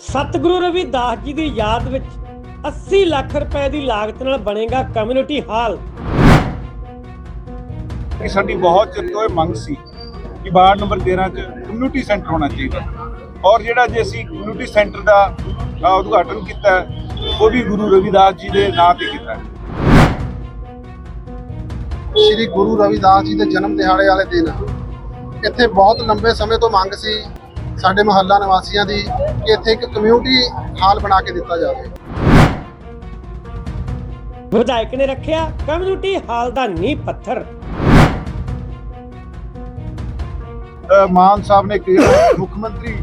ਸਤਿਗੁਰੂ ਰਵਿਦਾਸ ਜੀ ਦੀ ਯਾਦ ਵਿੱਚ 80 ਲੱਖ ਰੁਪਏ ਦੀ ਲਾਗਤ ਨਾਲ ਬਣੇਗਾ ਕਮਿਊਨਿਟੀ ਹਾਲ ਕਿ ਸਾਡੀ ਬਹੁਤ ਚਿਰ ਤੋਂ ਇਹ ਮੰਗ ਸੀ ਕਿ ਵਾਰਡ ਨੰਬਰ 13 'ਚ ਕਮਿਊਨਿਟੀ ਸੈਂਟਰ ਹੋਣਾ ਚਾਹੀਦਾ। ਔਰ ਜਿਹੜਾ ਜੇ ਅਸੀਂ ਕਮਿਊਨਿਟੀ ਸੈਂਟਰ ਦਾ ਉਦਘਾਟਨ ਕੀਤਾ ਉਹ ਵੀ ਗੁਰੂ ਰਵਿਦਾਸ ਜੀ ਦੇ ਨਾਂ ਤੇ ਕੀਤਾ। ਹੈ। ਸ਼੍ਰੀ ਗੁਰੂ ਰਵਿਦਾਸ ਜੀ ਦੇ ਜਨਮ ਦਿਹਾੜੇ ਵਾਲੇ ਦਿਨ। ਇੱਥੇ ਬਹੁਤ ਲੰਬੇ ਸਮੇਂ ਤੋਂ ਮੰਗ ਸੀ ਸਾਡੇ ਮੁਹੱਲਾ ਨਿਵਾਸੀਆਂ ਦੀ ਕਿ ਇੱਥੇ ਇੱਕ ਕਮਿਊਨਿਟੀ ਹਾਲ ਬਣਾ ਕੇ ਦਿੱਤਾ ਜਾਵੇ। ਵਿਧਾਇਕ ਨੇ ਰੱਖਿਆ ਕਮਿਊਨਿਟੀ ਹਾਲ ਦਾ ਨੀਂਹ ਪੱਥਰ। ਮਾਨ ਸਾਹਿਬ ਨੇ ਕਿਹਾ ਮੁੱਖ ਮੰਤਰੀ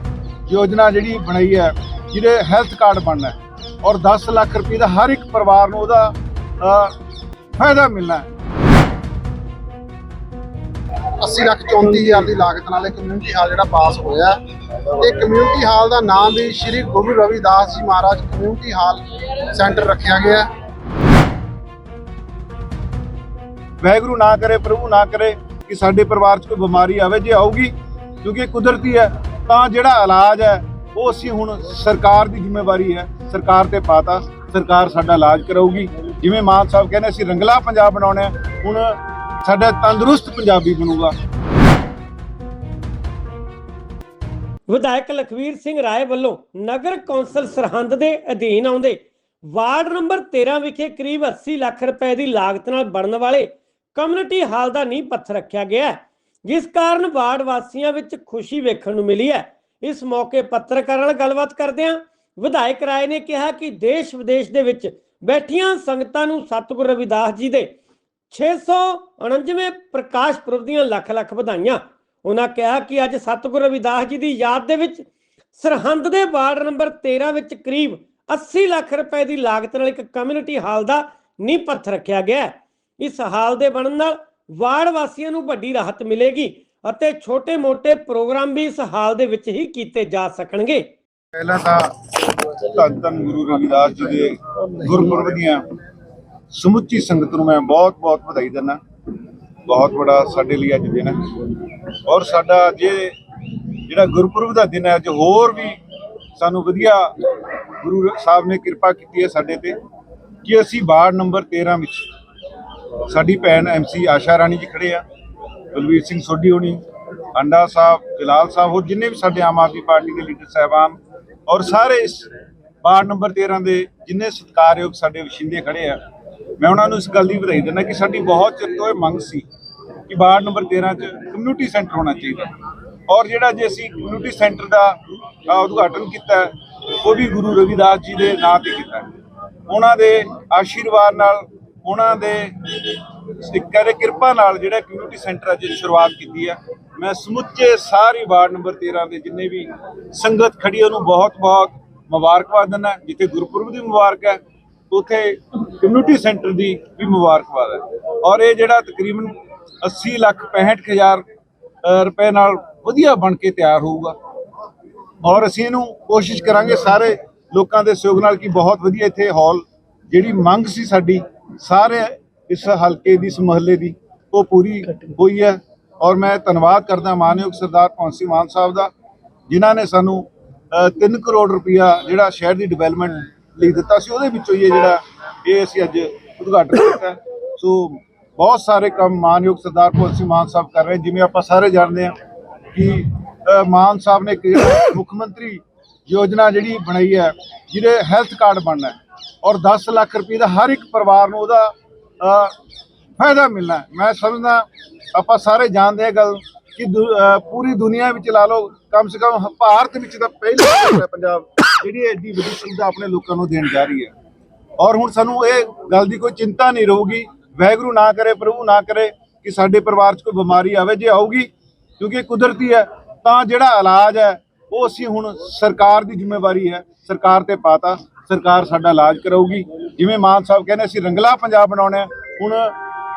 ਯੋਜਨਾ ਜਿਹੜੀ ਬਣਾਈ ਹੈ ਜਿਹਦੇ ਹੈਲਥ ਕਾਰਡ ਬਣਨਾ ਔਰ 10 ਲੱਖ ਰੁਪਏ ਦਾ ਹਰ ਇੱਕ ਪਰਿਵਾਰ ਨੂੰ ਉਹਦਾ ਫਾਇਦਾ ਮਿਲਣਾ ਹੈ। 80 ਲੱਖ 34 ਹਜ਼ਾਰ ਦੀ ਲਾਗਤ ਨਾਲ ਇਹ ਕਮਿਊਨਿਟੀ ਹਾਲ ਜਿਹੜਾ ਪਾਸ ਹੋਇਆ ਇਹ ਕਮਿਊਨਿਟੀ ਹਾਲ ਦਾ ਨਾਮ ਵੀ ਸ਼੍ਰੀ ਗੁਰੂ ਰਵਿਦਾਸ ਜੀ ਮਹਾਰਾਜ ਕਮਿਊਨਿਟੀ ਹਾਲ ਸੈਂਟਰ ਰੱਖਿਆ ਗਿਆ ਹੈ। ਵਾਹਿਗੁਰੂ ਨਾ ਕਰੇ, ਪ੍ਰਭੂ ਨਾ ਕਰੇ ਕਿ ਸਾਡੇ ਪਰਿਵਾਰ 'ਚ ਕੋਈ ਬਿਮਾਰੀ ਆਵੇ, ਜੇ ਆਊਗੀ, ਕਿਉਂਕਿ ਇਹ ਕੁਦਰਤੀ ਹੈ, ਤਾਂ ਜਿਹੜਾ ਇਲਾਜ ਹੈ, ਉਹ ਅਸੀਂ ਹੁਣ ਸਰਕਾਰ ਦੀ ਜ਼ਿੰਮੇਵਾਰੀ ਹੈ, ਸਰਕਾਰ ਤੇ ਪਾਤਾ, ਸਰਕਾਰ ਸਾਡਾ ਇਲਾਜ ਕਰਾਊਗੀ। ਜਿਵੇਂ ਮਾਨ ਸਾਹਿਬ ਕਹਿੰਦੇ, ਅਸੀਂ ਰੰਗਲਾ ਪੰਜਾਬ ਬਣਾਉਣਾ ਹੈ, ਹੁਣ ਸਾਡਾ ਤੰਦਰੁਸਤ ਪੰਜਾਬੀ ਬਣੂਗਾ। ਵਿਧਾਇਕ ਲਖਵੀਰ ਸਿੰਘ ਰਾਏ ਵੱਲੋਂ ਨਗਰ ਕੌਂਸਲ ਸਰਹੰਦ ਦੇ ਅਧੀਨ ਆਉਂਦੇ ਵਾਰਡ ਨੰਬਰ 13 ਵਿਖੇ ਕਰੀਬ 80 ਲੱਖ ਰੁਪਏ ਦੀ ਲਾਗਤ ਨਾਲ ਬਣਨ ਵਾਲੇ ਕਮਿਊਨਿਟੀ ਹਾਲ ਦਾ ਨੀਂਹ ਪੱਥਰ ਰੱਖਿਆ ਗਿਆ ਹੈ, ਜਿਸ ਕਾਰਨ ਵਾਰਡ ਵਾਸੀਆਂ ਵਿੱਚ ਖੁਸ਼ੀ ਵੇਖਣ ਨੂੰ ਮਿਲੀ ਹੈ। ਇਸ ਮੌਕੇ ਪੱਤਰਕਾਰਾਂ ਨਾਲ ਗੱਲਬਾਤ ਕਰਦਿਆਂ ਵਿਧਾਇਕ ਰਾਏ ਨੇ ਕਿਹਾ ਕਿ ਦੇਸ਼ ਵਿਦੇਸ਼ ਦੇ ਵਿੱਚ ਬੈਠੀਆਂ ਸੰਗਤਾਂ ਨੂੰ ਸਤਿਗੁਰੂ ਰਵਿਦਾਸ ਜੀ ਦੇ 649ਵੇਂ ਪ੍ਰਕਾਸ਼ ਪੁਰਬ ਦੀਆਂ ਲੱਖ ਲੱਖ ਵਧਾਈਆਂ। ਉਹਨਾਂ ਕਿਹਾ ਕਿ ਅੱਜ ਸਤਿਗੁਰੂ ਰਵਿਦਾਸ ਜੀ ਦੀ ਯਾਦ ਦੇ ਵਿੱਚ ਸਰਹੰਦ ਦੇ ਵਾਰਡ ਨੰਬਰ 13 ਵਿੱਚ ਕਰੀਬ 80 ਲੱਖ ਰੁਪਏ ਦੀ ਲਾਗਤ ਨਾਲ ਇੱਕ ਕਮਿਊਨਿਟੀ ਹਾਲ ਦਾ ਨੀਂਹ ਪੱਥਰ ਰੱਖਿਆ ਗਿਆ ਇਸ ਹਾਲ ਦੇ ਬਣਨ ਨਾਲ ਵਾਰਡ ਵਾਸੀਆਂ ਨੂੰ ਵੱਡੀ ਰਾਹਤ ਮਿਲੇਗੀ ਅਤੇ ਛੋਟੇ-ਮੋਟੇ ਪ੍ਰੋਗਰਾਮ ਵੀ ਇਸ ਹਾਲ ਦੇ ਵਿੱਚ ਹੀ ਕੀਤੇ ਜਾ ਸਕਣਗੇ। ਪਹਿਲਾਂ ਤਾਂ ਧੰਨ ਗੁਰੂ ਰਵਿਦਾਸ ਜੀ ਦੇ ਗੁਰਪੁਰਬ ਦੀਆਂ ਸਮੁੱਚੀ ਸੰਗਤ ਨੂੰ ਮੈਂ ਬਹੁਤ-ਬਹੁਤ ਵਧਾਈ ਦਿੰਦਾ। ਬਹੁਤ ਬੜਾ ਸਾਡੇ ਲਈ ਅੱਜ ਦਿਨ ਹੈ। ਔਰ ਸਾਡਾ ਜੇ ਜਿਹੜਾ ਗੁਰਪੁਰਬ ਦਾ ਦਿਨ ਹੈ, ਅੱਜ ਹੋਰ ਵੀ ਸਾਨੂੰ ਵਧੀਆ ਗੁਰੂ ਸਾਹਿਬ ਨੇ ਕਿਰਪਾ ਕੀਤੀ ਹੈ ਸਾਡੇ ਤੇ ਕਿ ਅਸੀਂ ਵਾਰਡ ਨੰਬਰ 13 ਵਿੱਚ ਸਾਡੀ ਭੈਣ ਐਮਸੀ ਆਸ਼ਾ ਰਾਣੀ ਜੀ ਖੜੇ ਆ, ਬਲਵੀਰ ਸਿੰਘ ਸੋਢੀ ਹੋਣੀ, ਅੰਡਾ ਸਾਹਿਬ, ਜਲਾਲ ਸਾਹਿਬ, ਹੋਰ ਜਿੰਨੇ ਵੀ ਸਾਡੇ ਆਮ ਆਦਮੀ ਪਾਰਟੀ ਦੇ ਲੀਡਰ ਸਾਹਿਬਾਨ ਔਰ ਸਾਰੇ ਇਸ ਵਾਰਡ ਨੰਬਰ 13 ਦੇ ਜਿੰਨੇ ਸਤਿਕਾਰਯੋਗ ਸਾਡੇ ਵਸਿੰਦੇ ਖੜੇ ਆ ਮੈਂ ਉਹਨਾਂ ਨੂੰ ਇਸ ਗੱਲ ਦੀ ਵਧਾਈ ਦਿੰਦਾ ਕਿ ਸਾਡੀ ਬਹੁਤ ਚਿਰ ਤੋਂ ਇਹ ਮੰਗ ਸੀ ਕਿ ਵਾਰਡ ਨੰਬਰ 13 'ਚ ਕਮਿਊਨਿਟੀ ਸੈਂਟਰ ਹੋਣਾ ਚਾਹੀਦਾ। ਔਰ ਜਿਹੜਾ ਜੇ ਅਸੀਂ ਕਮਿਊਨਿਟੀ ਸੈਂਟਰ ਦਾ ਉਦਘਾਟਨ ਕੀਤਾ ਉਹ ਵੀ ਗੁਰੂ ਰਵਿਦਾਸ ਜੀ ਦੇ ਨਾਂ ਤੇ ਕੀਤਾ ਉਹਨਾਂ ਦੇ ਆਸ਼ੀਰਵਾਦ ਨਾਲ, ਉਹਨਾਂ ਦੇ ਸਿੱਕਰ ਦੇ ਕਿਰਪਾ ਨਾਲ ਜਿਹੜਾ ਕਮਿਊਨਿਟੀ ਸੈਂਟਰ ਅੱਜ ਸ਼ੁਰੂਆਤ ਕੀਤੀ ਹੈ। ਮੈਂ ਸਮੁੱਚੇ ਸਾਰੀ ਵਾਰਡ ਨੰਬਰ 13 ਦੇ ਜਿੰਨੇ ਵੀ ਸੰਗਤ ਖੜੀ ਉਹਨੂੰ ਬਹੁਤ ਬਹੁਤ ਮੁਬਾਰਕਬਾਦ ਦਿੰਦਾ ਜਿੱਥੇ ਗੁਰਪੁਰਬ ਦੀ ਮੁਬਾਰਕ ਹੈ ਉਥੇ ਕਮਿਊਨਿਟੀ ਸੈਂਟਰ ਦੀ ਵੀ ਮੁਬਾਰਕਬਾਦ ਹੈ। ਔਰ ਇਹ ਜਿਹੜਾ ਤਕਰੀਬਨ 80 ਲੱਖ 65 ਹਜ਼ਾਰ ਰੁਪਏ ਨਾਲ ਵਧੀਆ ਬਣ ਕੇ ਤਿਆਰ ਹੋਊਗਾ। ਔਰ ਅਸੀਂ ਇਹਨੂੰ ਕੋਸ਼ਿਸ਼ ਕਰਾਂਗੇ ਸਾਰੇ ਲੋਕਾਂ ਦੇ ਸਹਿਯੋਗ ਨਾਲ ਕਿ ਬਹੁਤ ਵਧੀਆ ਇੱਥੇ ਹਾਲ ਜਿਹੜੀ ਮੰਗ ਸੀ ਸਾਡੀ, ਸਾਰੇ ਇਸ ਹਲਕੇ ਦੀ, ਇਸ ਮਹੱਲੇ ਦੀ, ਉਹ ਪੂਰੀ ਹੋਈ ਹੈ। ਔਰ ਮੈਂ ਧੰਨਵਾਦ ਕਰਦਾ ਮਾਨਯੋਗ ਸਰਦਾਰ ਕੌਂਸੀ ਮਾਨ ਸਾਹਿਬ ਦਾ, ਜਿਨ੍ਹਾਂ ਨੇ ਸਾਨੂੰ 3 ਕਰੋੜ ਰੁਪਇਆ ਜਿਹੜਾ ਸ਼ਹਿਰ ਦੀ ਡਿਵੈਲਪਮੈਂਟ ਲਿਖ ਦਿੱਤਾ ਸੀ, ਉਹਦੇ ਵਿੱਚੋਂ ਹੀ ਇਹ ਜਿਹੜਾ ਇਹ ਅਸੀਂ ਅੱਜ ਉਦਘਾਟਨ ਕੀਤਾ। ਸੋ ਬਹੁਤ ਸਾਰੇ ਕੰਮ ਮਾਨਯੋਗ ਸਰਦਾਰ ਕੌਂਸੀ ਮਾਨ ਸਾਹਿਬ ਕਰ ਰਹੇ ਜਿਵੇਂ ਆਪਾਂ ਸਾਰੇ ਜਾਣਦੇ ਹਾਂ ਕਿ ਮਾਨ ਸਾਹਿਬ ਨੇ ਕਿਹਾ ਮੁੱਖ ਮੰਤਰੀ ਯੋਜਨਾ ਜਿਹੜੀ ਬਣਾਈ ਹੈ, ਜਿਹਦੇ ਹੈਲਥ ਕਾਰਡ ਬਣਨਾ ਔਰ 10 ਲੱਖ ਰੁਪਏ ਦਾ ਹਰ ਇੱਕ ਪਰਿਵਾਰ ਨੂੰ ਉਹਦਾ ਫਾਇਦਾ ਮਿਲਣਾ ਮੈਂ ਸਮਝਦਾ ਆਪਾਂ ਸਾਰੇ ਜਾਣਦੇ ਹਾਂ ਗੱਲ ਕਿ ਦੁ- ਪੂਰੀ ਦੁਨੀਆ ਵਿੱਚ ਲਾ ਲਓ, ਕਮ ਸੇ ਕਮ ਭਾਰਤ ਵਿੱਚ ਤਾਂ ਪਹਿਲਾ ਪੰਜਾਬ ਜਿਹੜੀ ਐਡੀ ਵੱਡੀ ਸੁਵਿਧਾ ਆਪਣੇ ਲੋਕਾਂ ਨੂੰ ਦੇਣ ਜਾ ਰਹੀ ਹੈ। ਔਰ ਹੁਣ ਸਾਨੂੰ ਇਹ ਗੱਲ ਦੀ ਕੋਈ ਚਿੰਤਾ ਨਹੀਂ ਰਹੂਗੀ। ਵਾਹਿਗੁਰੂ ਨਾ ਕਰੇ, ਪ੍ਰਭੂ ਨਾ ਕਰੇ ਕਿ ਸਾਡੇ ਪਰਿਵਾਰ 'ਚ ਕੋਈ ਬਿਮਾਰੀ ਆਵੇ, ਜੇ ਆਊਗੀ, ਕਿਉਂਕਿ ਇਹ ਕੁਦਰਤੀ ਹੈ, ਤਾਂ ਜਿਹੜਾ ਇਲਾਜ ਹੈ, ਉਹ ਅਸੀਂ ਹੁਣ ਸਰਕਾਰ ਦੀ ਜ਼ਿੰਮੇਵਾਰੀ ਹੈ, ਸਰਕਾਰ ਤੇ ਪਾਤਾ, ਸਰਕਾਰ ਸਾਡਾ ਇਲਾਜ ਕਰਾਊਗੀ। ਜਿਵੇਂ ਮਾਨ ਸਾਹਿਬ ਕਹਿੰਦੇ, ਅਸੀਂ ਰੰਗਲਾ ਪੰਜਾਬ ਬਣਾਉਣਾ ਹੈ, ਹੁਣ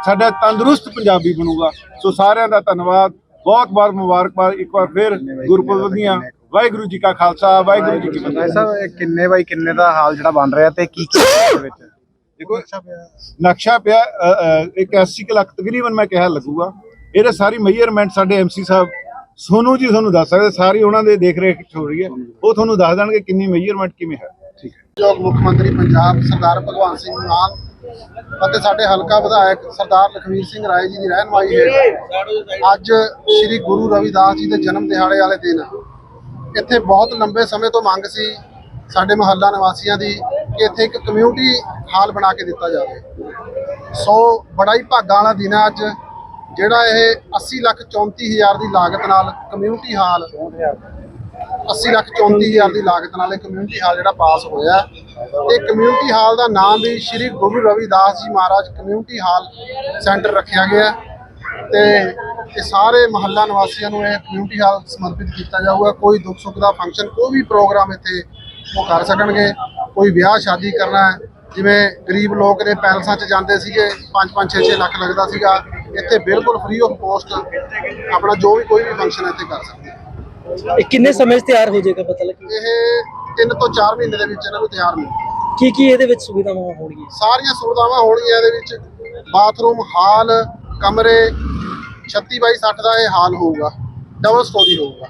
ਸਾਡਾ ਤੰਦਰੁਸਤ ਪੰਜਾਬੀ ਬਣੂਗਾ। ਸੋ ਸਾਰਿਆਂ ਦਾ ਧੰਨਵਾਦ। ਬਹੁਤ ਬਹੁਤ ਮੁਬਾਰਕਬਾਦ। ਇੱਕ ਵਾਰ ਫਿਰ ਗੁਰਪੁਰਬ ਦੀਆਂ ਵਾਹਿਗੁਰੂ ਜੀ ਕਾ ਖਾਲਸਾ ਵਾਹਿਗੁਰੂ ਜੀ ਕੀ ਭਾਈ ਫਤਿਹ ਸਾਹਿਬ ਇਹ ਕਿੰਨੇ ਬਾਈ ਕਿੰਨੇ ਦਾ ਹਾਲ ਜਿਹੜਾ ਬਣ ਰਿਹਾ ਤੇ ਕੀ ਕੀ ਇਹਦੇ ਵਿੱਚ? ਦੇਖੋ ਨਕਸ਼ਾ ਪਿਆ ਇੱਕ 80 ਕੁ ਲੱਖ ਤਕਰੀਬਨ ਮੈਂ ਕਿਹਾ ਲੱਗੂਗਾ। ਇਹਦੇ ਸਾਰੀ ਮੇਜਰਮੈਂਟ ਸਾਡੇ ਐਮਸੀ ਸਾਹਿਬ ਸੋਨੂ ਜੀ ਤੁਹਾਨੂੰ ਦੱਸ ਸਕਦੇ ਸਾਰੀ ਉਹਨਾਂ ਦੇ ਦੇਖ ਰੇਖ ਹੋ ਰਹੀ ਹੈ। ਉਹ ਤੁਹਾਨੂੰ ਦੱਸ ਦੇਣਗੇ ਕਿੰਨੀ ਮੇਜਰਮੈਂਟ ਕਿਵੇਂ ਹੈ। ਠੀਕ ਹੈ। ਮੁੱਖ ਮੰਤਰੀ ਪੰਜਾਬ ਸਰਦਾਰ ਭਗਵੰਤ ਸਿੰਘ ਮਾਨ ਅਤੇ ਸਾਡੇ ਹਲਕਾ ਵਿਧਾਇਕ ਸਰਦਾਰ ਲਖਵੀਰ ਸਿੰਘ ਰਾਏ ਜੀ ਦੀ ਰਹਿਨਮਾਈ ਹੇਠ ਅੱਜ ਸ੍ਰੀ ਗੁਰੂ ਰਵਿਦਾਸ ਜੀ ਦੇ ਜਨਮ ਦਿਹਾੜੇ ਵਾਲੇ ਦਿਨ ਇੱਥੇ ਬਹੁਤ ਲੰਬੇ ਸਮੇਂ ਤੋਂ ਮੰਗ ਸੀ ਸਾਡੇ ਮੁਹੱਲਾ ਨਿਵਾਸੀਆਂ ਦੀ ਕਿ ਇੱਥੇ ਇੱਕ ਕਮਿਊਨਿਟੀ ਹਾਲ ਬਣਾ ਕੇ ਦਿੱਤਾ ਜਾਵੇ। ਸੋ ਬੜਾ ਹੀ ਭਾਗਾਂ ਵਾਲਾ ਦਿਨ ਹੈ ਅੱਜ, ਜਿਹੜਾ ਇਹ 80 ਲੱਖ 34 ਹਜ਼ਾਰ ਦੀ ਲਾਗਤ ਨਾਲ ਕਮਿਊਨਿਟੀ ਹਾਲ 80 ਲੱਖ 34 ਹਜ਼ਾਰ ਦੀ ਲਾਗਤ ਨਾਲ ਇਹ ਕਮਿਊਨਿਟੀ ਹਾਲ ਜਿਹੜਾ ਪਾਸ ਹੋਇਆ। ਤੇ ਕਮਿਊਨਿਟੀ ਹਾਲ ਦਾ ਨਾਮ ਵੀ ਸ੍ਰੀ ਗੁਰੂ ਰਵਿਦਾਸ ਜੀ ਮਹਾਰਾਜ ਕਮਿਊਨਿਟੀ ਹਾਲ ਸੈਂਟਰ ਰੱਖਿਆ ਗਿਆ ਤੇ ਇਹ ਸਾਰੇ ਮਹੱਲਾ ਨਿਵਾਸੀਆਂ ਨੂੰ ਇਹ ਕਮਿਊਨਿਟੀ ਹਾਲ ਸਮਰਪਿਤ ਕੀਤਾ ਜਾਊਗਾ। ਕੋਈ ਦੁੱਖ ਸੁੱਖ ਦਾ ਫੰਕਸ਼ਨ ਕੋਈ ਵੀ ਪ੍ਰੋਗਰਾਮ ਇੱਥੇ ਉਹ ਕਰ ਸਕਣਗੇ। ਕੋਈ ਵਿਆਹ ਸ਼ਾਦੀ ਕਰਨਾ ਹੈ ਜਿਵੇਂ ਗਰੀਬ ਲੋਕ ਨੇ ਪੈਲਸਾਂ 'ਚ ਜਾਂਦੇ ਸੀਗੇ 5-5 6-6 ਲੱਖ ਲੱਗਦਾ ਸੀਗਾ। ਇੱਥੇ ਬਿਲਕੁਲ ਫ੍ਰੀ ਆਫ ਕੋਸਟ ਆਪਣਾ ਜੋ ਵੀ ਕੋਈ ਵੀ ਫੰਕਸ਼ਨ ਇੱਥੇ ਕਰ ਸਕਦੇ ਇਹ ਕਿੰਨੇ ਸਮੇਂ 'ਚ ਤਿਆਰ ਹੋ ਜਾਏਗਾ ਪਤਾ ਲੱਗੇ? ਇਹ 3 ਤੋਂ 4 ਮਹੀਨੇ ਦੇ ਵਿੱਚ ਇਹਨਾਂ ਨੂੰ ਤਿਆਰ ਮਿਲ ਕੀ ਕੀ ਇਹਦੇ ਵਿੱਚ ਸੁਵਿਧਾਵਾਂ ਹੋਣਗੀਆਂ? ਸਾਰੀਆਂ ਸੁਵਿਧਾਵਾਂ ਹੋਣਗੀਆਂ ਇਹਦੇ ਵਿੱਚ। ਬਾਥਰੂਮ ਹਾਲ ਕਮਰੇ 36 ਬਾਈ 60 ਦਾ ਇਹ ਹਾਲ ਹੋਊਗਾ ਡਬਲ ਸਟੋਰੀ ਹੋਊਗਾ।